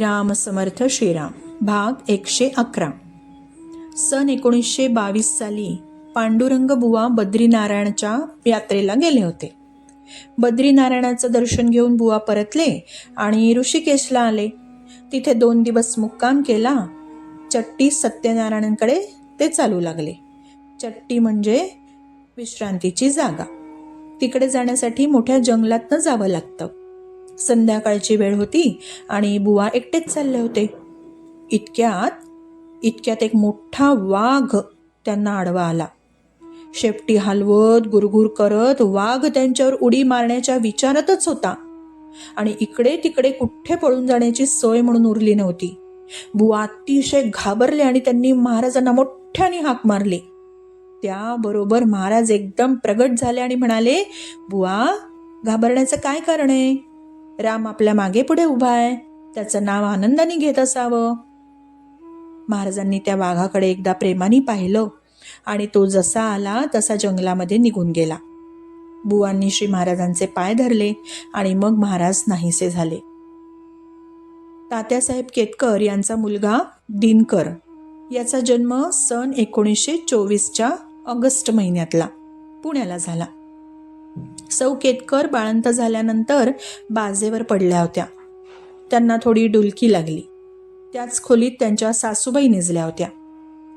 राम समर्थ श्रीराम. भाग एकशे अकरा. सन एकोणीसशे बावीस साली पांडुरंग बुवा बद्रीनारायणच्या यात्रेला गेले होते. बद्रीनारायणाचं दर्शन घेऊन बुवा परतले आणि ऋषिकेशला आले. तिथे दोन दिवस मुक्काम केला. चट्टी सत्यनारायणांकडे ते चालू लागले. चट्टी म्हणजे विश्रांतीची जागा. तिकडे जाण्यासाठी मोठ्या जंगलातनं जावं लागतं. संध्याकाळची वेळ होती आणि बुवा एकटेच चालले होते. इतक्यात इतक्यात एक मोठा वाघ त्यांना आडवा आला. शेपटी हलवत गुरगुर करत वाघ त्यांच्यावर उडी मारण्याच्या विचारातच होता. आणि इकडे तिकडे कुठे पळून जाण्याची सोय म्हणून उरली नव्हती. बुवा अतिशय घाबरले आणि त्यांनी महाराजांना मोठ्याने हाक मारली. त्याबरोबर महाराज एकदम प्रगट झाले आणि म्हणाले बुवा घाबरण्याचं काय कारण आहे? राम आपल्या मागे पुढे उभा आहे. त्याचं नाव आनंदाने घेत असावं. महाराजांनी त्या वाघाकडे एकदा प्रेमाने पाहिलं आणि तो जसा आला तसा जंगलामध्ये निघून गेला. बुवांनी श्री महाराजांचे पाय धरले आणि मग महाराज नाहीसे झाले. तात्यासाहेब केतकर यांचा मुलगा दिनकर याचा जन्म सन एकोणीसशे चोवीसच्या ऑगस्ट महिन्यातला पुण्याला झाला. सौ केतकर बाळंत झाल्यानंतर बाजेवर पडल्या होत्या. त्यांना थोडी डुलकी लागली. त्याच खोलीत त्यांच्या सासूबाई निजल्या होत्या.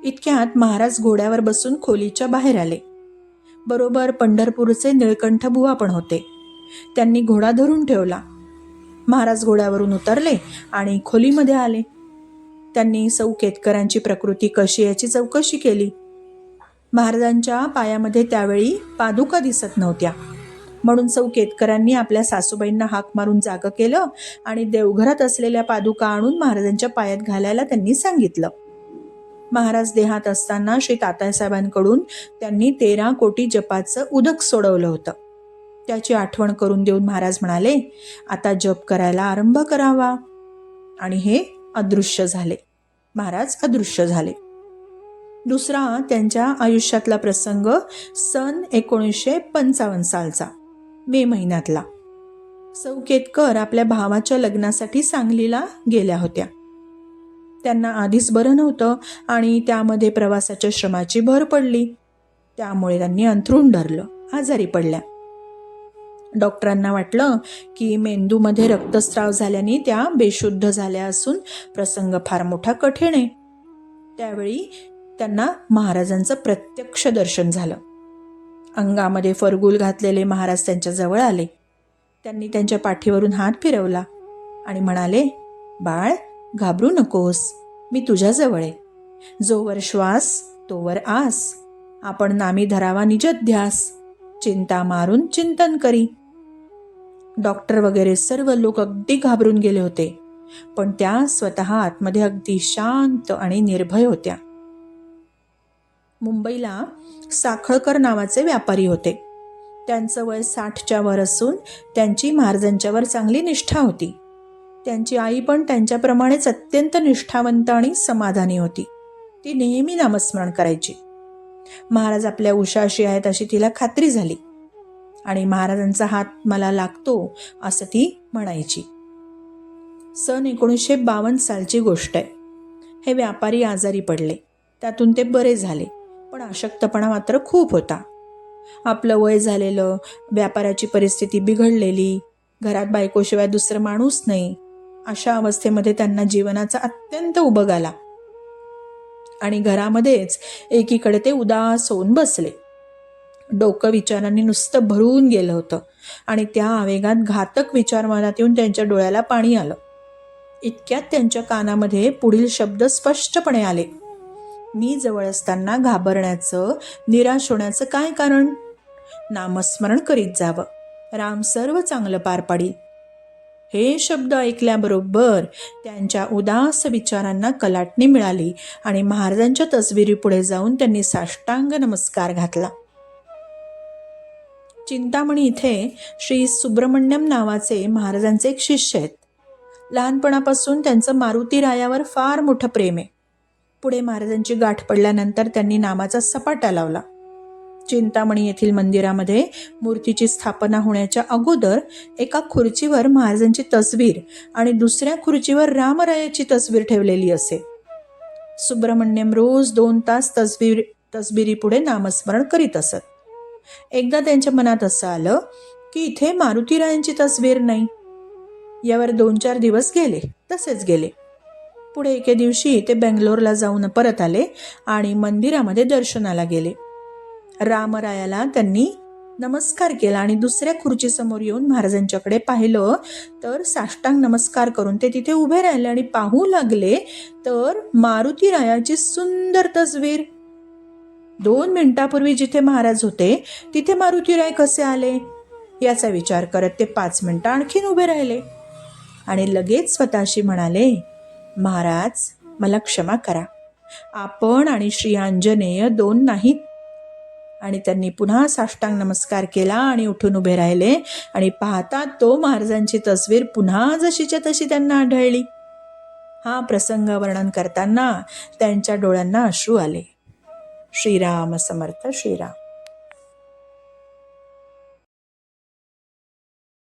इतक्यात महाराज घोड्यावर बसून खोलीच्या बाहेर आले. बरोबर पंढरपूरचे निळकंठ बुवा पण होते. त्यांनी घोडा धरून ठेवला. महाराज घोड्यावरून उतरले आणि खोलीमध्ये आले. त्यांनी सौ केतकरांची प्रकृती कशी याची चौकशी केली. महाराजांच्या पायामध्ये त्यावेळी पादुका दिसत नव्हत्या. म्हणून सौ केतकरांनी आपल्या सासूबाईंना हाक मारून जागं केलं आणि देवघरात असलेल्या पादुका आणून महाराजांच्या पायात घालायला त्यांनी सांगितलं. महाराज देहात असताना श्री तात्यासाहेबांकडून त्यांनी तेरा कोटी जपाचं उदक सोडवलं होतं. त्याची आठवण करून देऊन महाराज म्हणाले आता जप करायला आरंभ करावा. आणि हे अदृश्य झाले. महाराज अदृश्य झाले. दुसरा त्यांच्या आयुष्यातला प्रसंग सन एकोणीसशे पंचावन्न सालचा मे महिन्यातला. सौकेतकर आपल्या भावाच्या लग्नासाठी सांगलीला गेल्या होत्या. त्यांना आधीच बरं नव्हतं आणि त्यामध्ये प्रवासाच्या श्रमाची भर पडली. त्यामुळे त्यांनी अंथरूण धरलं आजारी पडल्या. डॉक्टरांना वाटलं की मेंदूमध्ये रक्तस्राव झाल्याने त्या बेशुद्ध झाल्या असून प्रसंग फार मोठा कठीण आहे. त्यावेळी त्यांना महाराजांचं प्रत्यक्ष दर्शन झालं. अंगामध्ये फरगुल घातलेले महाराज त्यांच्या जवळ आले. त्यांनी त्यांच्या पाठीवरून हात फिरवला आणि म्हणाले बाळ घाबरू नकोस. मी तुझ्याजवळ आहे. जोवर श्वास तोवर आस. आपण नामी धरावा निजध्यास चिंता मारून चिंतन करी. डॉक्टर वगैरे सर्व लोक अगदी घाबरून गेले होते. पण त्या स्वतः आतमध्ये अगदी शांत आणि निर्भय होत्या. मुंबईला साखळकर नावाचे व्यापारी होते. त्यांचं वय साठच्या वर असून त्यांची महाराजांच्यावर चांगली निष्ठा होती. त्यांची आई पण त्यांच्याप्रमाणेच अत्यंत निष्ठावंत आणि समाधानी होती. ती नेहमी नामस्मरण करायची. महाराज आपल्या उषाशी आहेत अशी तिला खात्री झाली. आणि महाराजांचा हात मला लागतो असं ती म्हणायची. सन एकोणीसशे बावन्न सालची गोष्ट आहे. हे व्यापारी आजारी पडले. त्यातून ते बरे झाले. पण अशक्तपणा मात्र खूप होता. आपलं वय झालेलं व्यापाराची परिस्थिती बिघडलेली घरात बायकोशिवाय दुसरं माणूस नाही अशा अवस्थेमध्ये त्यांना जीवनाचा अत्यंत उबग आला. आणि घरामध्येच एकीकडे ते उदास होऊन बसले. डोकं विचारांनी नुसतं भरून गेलं होतं आणि त्या आवेगात घातक विचार मनात येऊन त्यांच्या डोळ्याला पाणी आलं. इतक्यात त्यांच्या कानामध्ये पुढील शब्द स्पष्टपणे आले. मी जवळ असताना घाबरण्याचं निराश होण्याचं काय कारण? नामस्मरण करीत जावं. राम सर्व चांगलं पार पाडील हे शब्द ऐकल्याबरोबर त्यांच्या उदास विचारांना कलाटणी मिळाली आणि महाराजांच्या तसबिरीपुढे जाऊन त्यांनी साष्टांग नमस्कार घातला. चिंतामणी इथे श्री सुब्रमण्यम नावाचे महाराजांचे एक शिष्य आहेत. लहानपणापासून त्यांचं मारुती रायावर फार मोठं प्रेम आहे. पुढे महाराजांची गाठ पडल्यानंतर त्यांनी नामाचा सपाटा लावला. चिंतामणी येथील मंदिरामध्ये मूर्तीची स्थापना होण्याच्या अगोदर एका खुर्चीवर महाराजांची तस्वीर आणि दुसऱ्या खुर्चीवर रामरायाची तस्वीर ठेवलेली असे. सुब्रमण्यम रोज दोन तास तस्वीर तसबिरीपुढे नामस्मरण करीत असत. एकदा त्यांच्या मनात असं आलं की इथे मारुतीरायांची तस्वीर नाही. यावर दोन चार दिवस गेले तसेच गेले. पुढे एके दिवशी ते बेंगलोरला जाऊन परत आले आणि मंदिरामध्ये दर्शनाला गेले. रामरायाला त्यांनी नमस्कार केला आणि दुसऱ्या खुर्चीसमोर येऊन महाराजांच्याकडे पाहिलं तर साष्टांग नमस्कार करून ते तिथे उभे राहिले आणि पाहू लागले तर मारुती रायाची सुंदर तस्वीर. दोन मिनिटापूर्वी जिथे महाराज होते तिथे मारुतीराय कसे आले? याचा विचार करत ते पाच मिनिटं आणखीन उभे राहिले आणि लगेच स्वतःशी म्हणाले महाराज मला क्षमा करा. आपण आणि श्री आंजनेय दोन नाहीत. आणि त्यांनी पुन्हा साष्टांग नमस्कार केला आणि उठून उभे राहिले. आणि पाहता तो महाराजांची तस्वीर पुन्हा जशीच्या तशी त्यांना आढळली. हा प्रसंग वर्णन करताना त्यांच्या डोळ्यांना अश्रू आले. श्रीराम समर्थ श्रीराम.